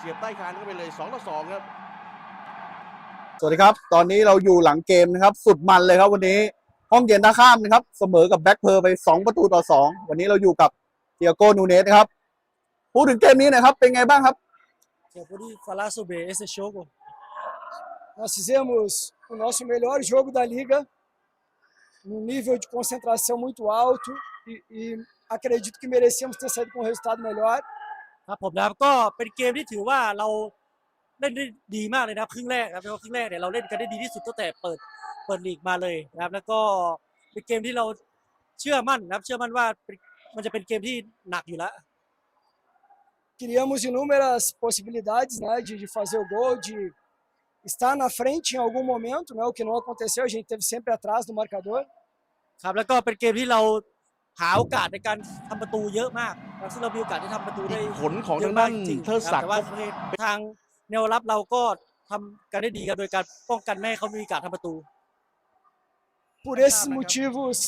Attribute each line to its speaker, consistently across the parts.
Speaker 1: เสียบใต้คานเข้าไปเลย2ต่อ2ครับ
Speaker 2: สวัสดีครับ ตอนนี้เราอยู่หลังเกมนะครับ สุดมันเลยครับวันนี้ ห้องเย็นท่าข้ามนะครับ เสมอกับแบ็คเพอร์ไป 2 ประตูต่อ 2 วันนี้เราอยู่กับเตียโกนูเนสนะครับ พูดถึงเกมนี้หนะครับ เป็นไงบ้างครับ
Speaker 3: Você pode falar sobre esse jogo?
Speaker 4: Nós fizemos o nosso melhor jogo da liga, num nível de concentração muito alto e, e acredito que merecíamos ter saído com um resultado melhor.
Speaker 3: ครับผมนะครับก็เป็นเกมที่ถือว่าเราเล่นได้ดีมากเลยนะครับครึ่งแรกนะครับเพราะว่าครึ่งแรกเนี่ยเราเล่นกันได้ดีที่สุดตั้งแต่เปิดเปิดลีกมาเลยนะครับ แล้วก็เป็นเกมที่เราเชื่อมั่นนะครับ เชื่อมั่นว่าเป็นมันจะเป็นเกมที่หนักอยู่แล้ว
Speaker 4: Criamos inúmeras possibilidades né, de, de fazer o gol, de estar na frente em algum momento, né, o que não aconteceu, a gente esteve sempre atrás do marcador.
Speaker 3: ครับแล้วก็เป็นเกมที่เราหาโอกาสในการทำประตูเยอะมากนะครับ ซึ่งเรามีโอกาสที่ทำประตูได้
Speaker 1: ผลของ
Speaker 3: เย
Speaker 1: ทา
Speaker 3: อะ
Speaker 1: ง
Speaker 3: มา
Speaker 1: ด้ากน
Speaker 3: จริงๆ
Speaker 1: เทิดศัก
Speaker 3: แต่
Speaker 1: ดิ์
Speaker 3: ว่าทางแนวรับเราก็ทำกันได้ดีครับโดยการป้องกันไม่ให้เขามีโอกาสทำประตู
Speaker 4: Por esses motivos,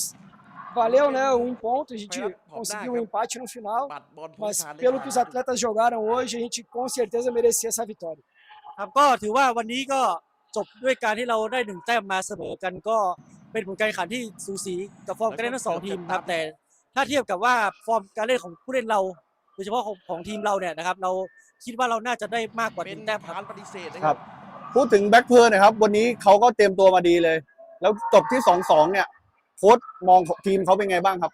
Speaker 4: valeu né, um ponto, a gente conseguiu um empate no final,
Speaker 1: ปัดบอลพ้น
Speaker 4: mas
Speaker 1: คานได้
Speaker 4: pelo que os atletas jogaram hoje, a gente com certeza merecia essa vitória.
Speaker 3: ครับก็ถือว่าวันนี้ก็จบด้วยการที่เราได้หนึ่งแต้มมาเสมอกันก็เป็นผลการแข่งขันที่สูสีกับฟอร์มการเล่นทั้งสองทีมครับแต่ ถ้าเทียบกับว่าฟอร์มการเล่นของผู้เล่นเราโดยเฉพาะของของทีมเราเนี่ยนะครับ เราคิดว่าเราน่าจะได้มากกว่าห
Speaker 1: เป็น
Speaker 3: นึ่งแต้มค
Speaker 1: ฐา
Speaker 3: รับ
Speaker 1: นปฏิเสธนะ
Speaker 2: ค
Speaker 1: ค
Speaker 2: รั
Speaker 1: รับ บ
Speaker 2: พูดถึงแบ็คเพอร์นะครับ วันนี้เขาก็เตรียมตัวมาดีเลย แล้วจบที่2-2เนี่ยโค้ชมองทีมเขาเป็นไงบ้างครับ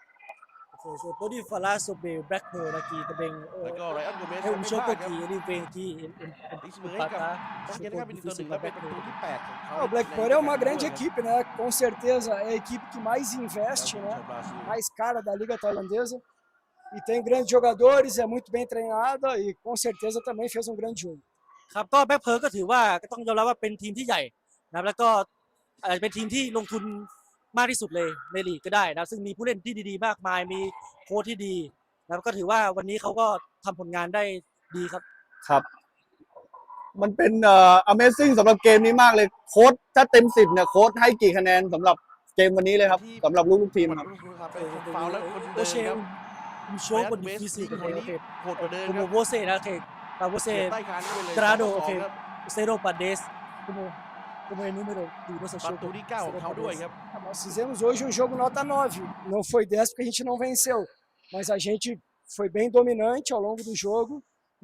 Speaker 3: Você você pode falar sobre o Blackburn aqui também?
Speaker 1: แล้วก็ไรอันโกเมส
Speaker 3: É um
Speaker 1: ไม่พ
Speaker 3: jogo
Speaker 1: ลาดครับ
Speaker 3: que ele vem aqui em- em-
Speaker 1: ตีเสมอ
Speaker 3: em
Speaker 1: ให้กับ
Speaker 3: empatar.
Speaker 1: ต้องเย็น
Speaker 3: Jogo
Speaker 1: ครับเป็นตัวหนึ่
Speaker 3: difícil
Speaker 1: งและ
Speaker 3: para
Speaker 1: เป็นประตู
Speaker 3: Blackburn.
Speaker 1: ที่แปดของเขา
Speaker 4: Ah, o Blackburn é uma grande equipe, né? Com certeza é a equipe que mais investe, né? mais cara da liga tailandesa e tem grandes jogadores, é muito bem treinada e com certeza também fez um grande jogo.
Speaker 3: ครับก็แบ็คเพิร์ก็ถือว่าก็ต้องยอมรับว่าเป็นทีมที่ใหญ่นะครับแล้วก็อาจจะเป็นทีมที่ลงทุน มากที่สุดเลยในลีกก็ได้นะครับซึ่งมีผู้เล่นที่ดีๆ มากมายมีโค้ชที่ดีนะครับก็ถือว่าวันนี้เขาก็ทำผลงานได้ดีครับ
Speaker 2: ครับ มันเป็นเอ่อ Amazing สำหรับเกมนี้มากเลยโค้ชถ้าเต็ม10เนี่ยโค้ชให้กี่คะแนนสำหรับเกมวันนี้เลยครับสำหรับลูกๆทีมครับ
Speaker 1: ฟาวแล้วคนเดิน
Speaker 3: Hoje
Speaker 1: ค
Speaker 3: é
Speaker 1: รับ
Speaker 3: um, um jogo difícil
Speaker 1: คน
Speaker 3: também,
Speaker 1: นี้
Speaker 3: ok?
Speaker 1: โหดกว่าเดิมครั
Speaker 3: Como
Speaker 1: บ
Speaker 3: você, né? ok? Para
Speaker 1: เสีย
Speaker 3: você,
Speaker 1: บใต้คานเข้าไปเลย
Speaker 3: Grado,
Speaker 1: 2ต่อ
Speaker 3: ok.
Speaker 1: 2ครับ
Speaker 3: zero para 10, como, como é o número do nosso
Speaker 1: ประ
Speaker 3: jogo?
Speaker 1: ตูที่เก้าของ
Speaker 3: Zero
Speaker 1: เขา
Speaker 3: para
Speaker 1: ด้ว ย
Speaker 3: 10.
Speaker 1: ครับ
Speaker 4: Ah, Nós fizemos hoje um jogo nota 9. Não foi 10 porque a gente não venceu, mas a gente foi bem dominante ao longo do jogo.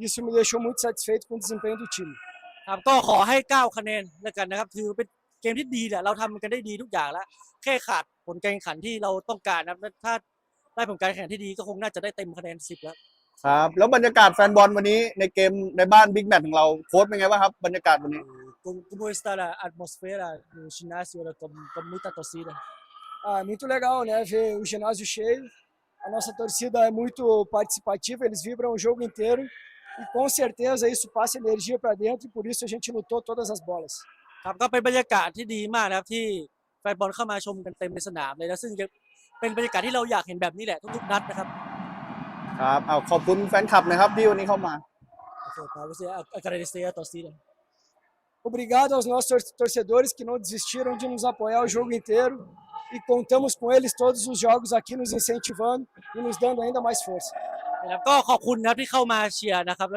Speaker 4: Isso me deixou muito satisfeito com o desempenho do time.
Speaker 3: ครับก็ขอให้ 9 คะแนนแล้วกันนะครับถือเป็นเกมที่ดีแหละเราทำกันได้ดีทุกอย่างแล้วแค่ขาดผลการแข่งขันที่เราต้องการนะครับถ้าได้ผลการแข่งขันที่ดีก็คงน่าจะได้เต็มคะแนน 10 แล้ว
Speaker 2: ครับ แล้วบรรยากาศแฟนบอลวันนี้ในเกมในบ้านบิ๊กแมตช์ของเราโค้ชเป็นไงบ้างครับบรรยากาศวันนี้
Speaker 3: Como, como está a atmosfera no ginásio né, com, com muita torcida?
Speaker 4: Ah, muito legal, né? Ver o ginásio cheio. A nossa torcida é muito participativa, eles vibram o jogo inteiro. E com certeza isso passa energia para dentro e por isso a gente lutou todas as bolas.
Speaker 3: ครับก็เป็นบรรยากาศที่ดีมากนะครับที่แฟนบอลเข้ามาชมกันเต็มในสนามเลยนะซึ่งจะเป็นบรรยากาศที่เราอยากเห็นแบบนี้แหละทุกๆนัดนะครับ
Speaker 2: ครับเอาขอบคุณแฟนคลับนะครับที่วันนี้เข้ามา
Speaker 3: Para você agradecer a torcida.
Speaker 4: Obrigado aos nossos torcedores que não desistiram de nos apoiar o jogo inteiro e contamos com eles todos os jogos aqui nos incentivando e nos dando ainda mais força.
Speaker 3: นะครับก็ขอบคุณนะครับที่เข้ามาเชียร์นะ
Speaker 2: ครับ